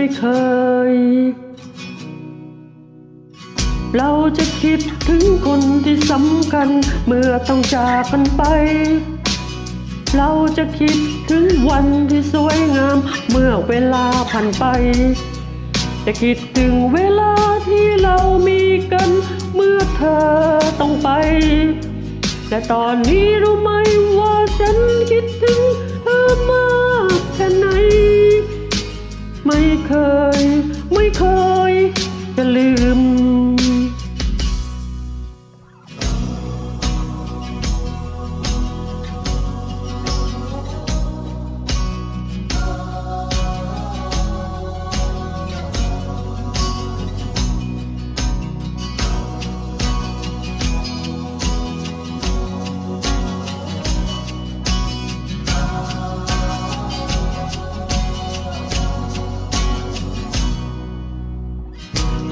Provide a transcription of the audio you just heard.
ไม่เคย เราจะคิดถึงคนที่สำคัญ เมื่อต้องจากกันไป เราจะคิดถึงวันที่สวยงาม เมื่อเวลาผ่านไป จะคิดถึงเวลาที่เรามีกัน เมื่อเธอต้องไป แต่ตอนนี้รู้ไหมว่าฉันคิดถึงเธอมาก ไ